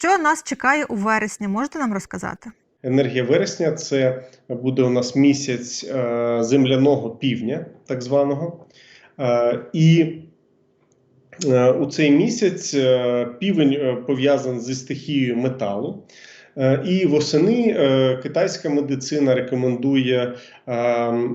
Що нас чекає у вересні? Можете нам розказати? Енергія вересня це буде у нас місяць е, земляного півдня, так званого. Е, І е, у цей місяць півень пов'язаний зі стихією металу. І восени китайська медицина рекомендує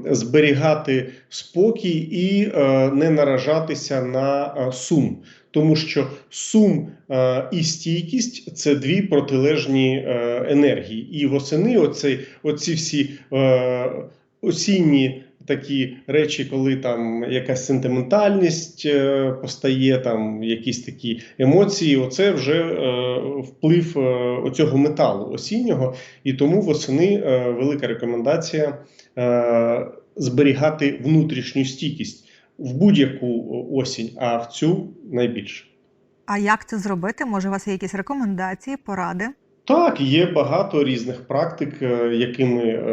зберігати спокій і не наражатися на сум, тому що сум е, і стійкість це дві протилежні е, енергії. І восени оці, оці всі е, осінні такі речі, коли там якась сентиментальність е, постає, там якісь такі емоції, оце вже е, вплив е, оцього металу осіннього. І тому восени е, велика рекомендація е, зберігати внутрішню стійкість в будь-яку осінь, а в цю найбільше. А як це зробити? Може, у вас є якісь рекомендації, поради? Так, є багато різних практик, е, якими е,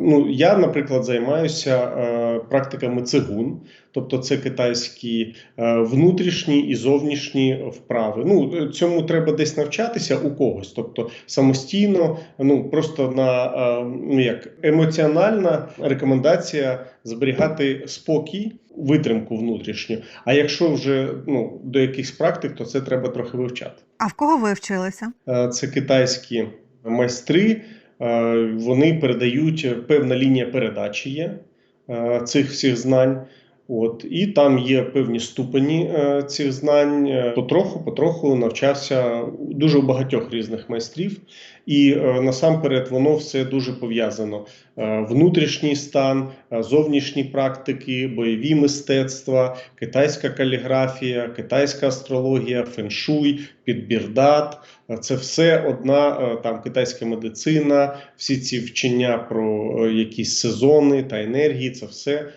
ну я, наприклад, займаюся е, практиками цигун, тобто це китайські е, внутрішні і зовнішні вправи. Ну е, цьому треба десь навчатися у когось, тобто самостійно, ну просто на е, ну як емоціональна рекомендація зберігати спокій, витримку внутрішню. А якщо вже ну до якихось практик, то це треба трохи вивчати. А в кого ви вчилися? Це китайські майстри, вони передають певна лінія передачі є цих всіх знань. От і там є певні ступені е, цих знань. Е, Потроху, потроху навчався дуже багатьох різних майстрів, і е, насамперед воно все дуже пов'язано: Е, внутрішній стан, е, зовнішні практики, бойові мистецтва, китайська каліграфія, китайська астрологія, феншуй, підбір дат. Е, Це все одна е, там китайська медицина, всі ці вчення про якісь сезони та енергії. Це все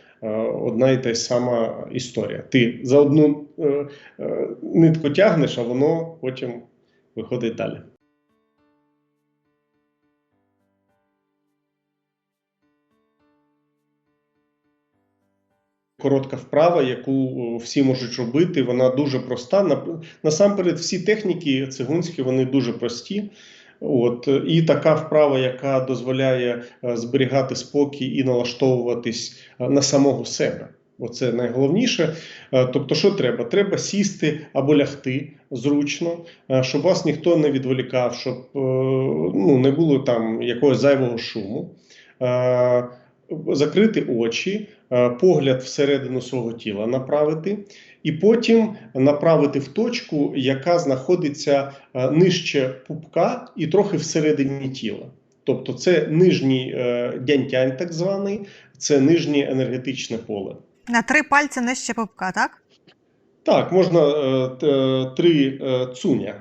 одна і та сама історія. Ти за одну е, е, нитку тягнеш, а воно потім виходить далі. Коротка вправа, яку всі можуть робити, вона дуже проста. Насамперед, всі техніки цигунські вони дуже прості. От і така вправа, яка дозволяє е, зберігати спокій і налаштовуватись е, на самого себе. Оце найголовніше. Е, Тобто, що треба? Треба сісти або лягти зручно, е, щоб вас ніхто не відволікав, щоб е, ну, не було там якогось зайвого шуму. Е, Закрити очі, е, погляд всередину свого тіла направити, і потім направити в точку, яка знаходиться е, нижче пупка і трохи всередині тіла. Тобто це нижній е, дянтянь, так званий, це нижнє енергетичне поле. На три пальці нижче попка, так? Так, можна е, три цуня,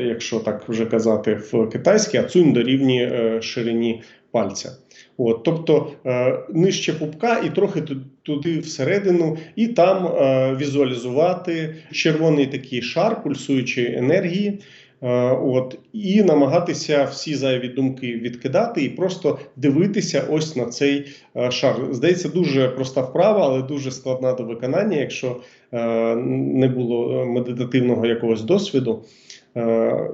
якщо так вже казати, в китайській, а цунь дорівнює ширині пальця. От, тобто е, нижче пупка і трохи туди всередину, і там е, візуалізувати червоний такий шар пульсуючої енергії. Е, От, і намагатися всі зайві думки відкидати і просто дивитися ось на цей е, шар. Здається, дуже проста вправа, але дуже складна до виконання, якщо е, не було медитативного якогось досвіду.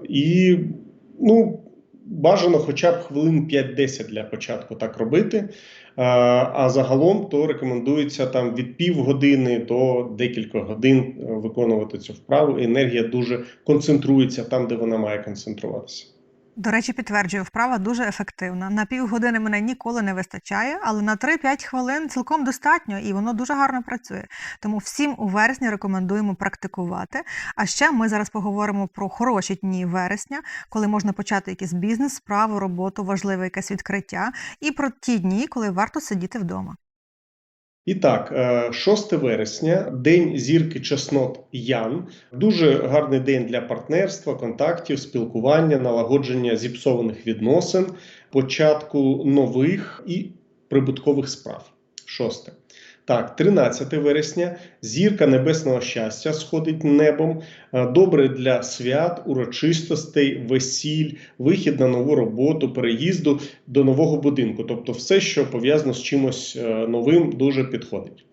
І ну, бажано хоча б хвилин 5-10 для початку так робити. Е, А загалом то рекомендується там від півгодини до декількох годин е, виконувати цю вправу. Енергія дуже концентрується там, де вона має концентруватися. До речі, підтверджую, вправа дуже ефективна. На півгодини мене ніколи не вистачає, але на 3-5 хвилин цілком достатньо і воно дуже гарно працює. Тому всім у вересні рекомендуємо практикувати. А ще ми зараз поговоримо про хороші дні вересня, коли можна почати якийсь бізнес, справу, роботу, важливе якесь відкриття, і про ті дні, коли варто сидіти вдома. І так, е, 6 вересня, день зірки чеснот Ян. Дуже гарний день для партнерства, контактів, спілкування, налагодження зіпсованих відносин, початку нових і прибуткових справ. Шосте. Так, 13 вересня зірка небесного щастя сходить небом. Е, Добре для свят, урочистостей, весіль, вихід на нову роботу, переїзду до нового будинку. Тобто, все, що пов'язано з чимось е, новим, дуже підходить.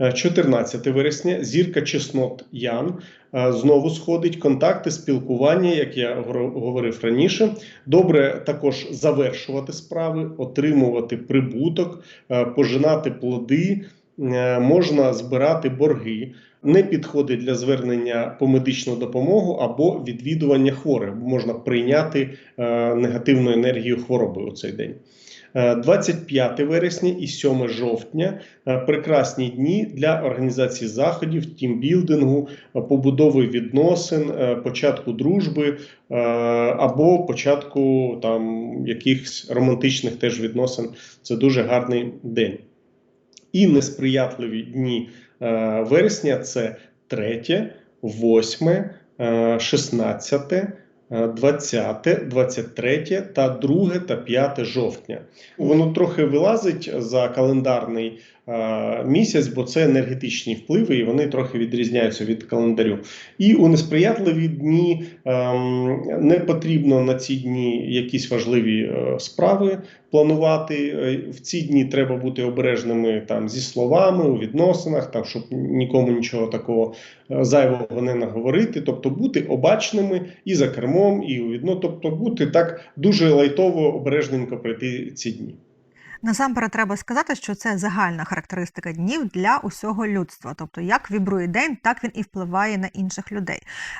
Е, 14 вересня зірка чеснот Ян е, знову сходить. Контакти, спілкування, як я говорив раніше. Добре також завершувати справи, отримувати прибуток, е, пожинати плоди, е, можна збирати борги. Не підходить для звернення по медичну допомогу або відвідування хворих. Можна прийняти е, негативну енергію хвороби у цей день. Е, 25 вересня і 7 жовтня е, прекрасні дні для організації заходів, тімбілдингу, е, побудови відносин, е, початку дружби е, або початку там якихось романтичних теж відносин. Це дуже гарний день. І несприятливі дні е, вересня це 3, 8, е, 16, е, 20, 23 та 2 та 5 жовтня. Воно трохи вилазить за календарний місяць, бо це енергетичні впливи, і вони трохи відрізняються від календарю. І у несприятливі дні ем, не потрібно на ці дні якісь важливі е, справи планувати. Е, В ці дні треба бути обережними там зі словами у відносинах, там щоб нікому нічого такого е, зайвого не наговорити. Тобто бути обачними і за кермом, і у відно, тобто бути так дуже лайтово обережненько пройти ці дні. Насамперед треба сказати, що це загальна характеристика днів для усього людства. Тобто, як вібрує день, так він і впливає на інших людей.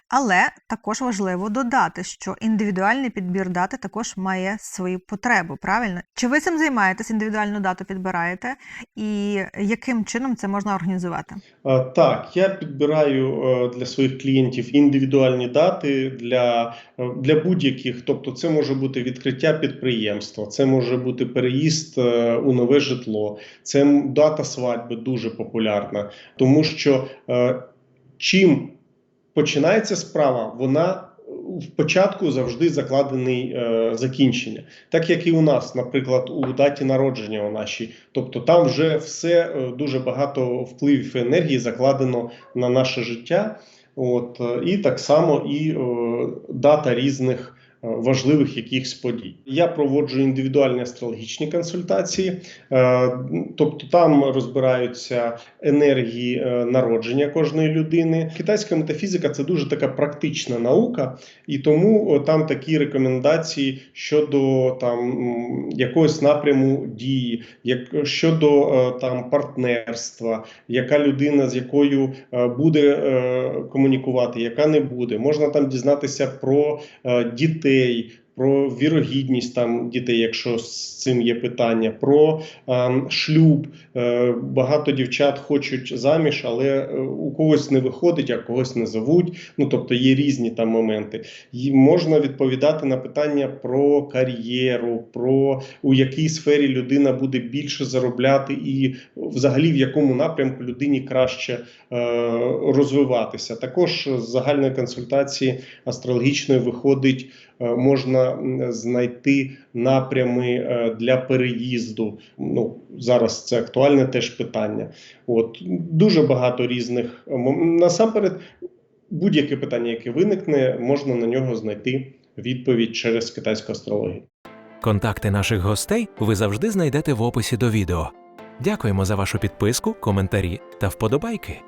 Але також важливо додати, що індивідуальний підбір дати також має свої потреби. Правильно? Чи ви цим займаєтесь, індивідуальну дату підбираєте, і яким чином це можна організувати? Е, Так, я підбираю е, для своїх клієнтів індивідуальні дати для, е, для будь-яких. Тобто, це може бути відкриття підприємства, це може бути переїзд у нове житло, це дата свадьби дуже популярна, тому що е, чим починається справа, вона в початку завжди закладений е, закінчення, так як і у нас, наприклад, у даті народження у нашій. Тобто там вже все е, дуже багато впливів енергії закладено на наше життя. От е, і так само і е, дата різних е, важливих якихось подій. Я проводжу індивідуальні астрологічні консультації, е, тобто там розбираються енергії е, народження кожної людини. Китайська метафізика це дуже така практична наука, і тому там такі рекомендації щодо там якогось напряму дії, як щодо е, там партнерства, яка людина з якою е, буде е, комунікувати, яка не буде. Можна там дізнатися про е, дітей. Про вірогідність там дітей, якщо з цим є питання, про ем, шлюб. Е, багато дівчат хочуть заміж, але е, у когось не виходить, а когось не зовуть. Ну тобто є різні там моменти. І можна відповідати на питання про кар'єру, про у якій сфері людина буде більше заробляти, і взагалі в якому напрямку людині краще е, розвиватися. Також з загальної консультації астрологічної виходить, е, можна знайти напрями е, для переїзду. Ну зараз це актуальне теж питання. От дуже багато різних насамперед. Будь-яке питання, яке виникне, можна на нього знайти відповідь через китайську астрологію. Контакти наших гостей ви завжди знайдете в описі до відео. Дякуємо за вашу підписку, коментарі та вподобайки.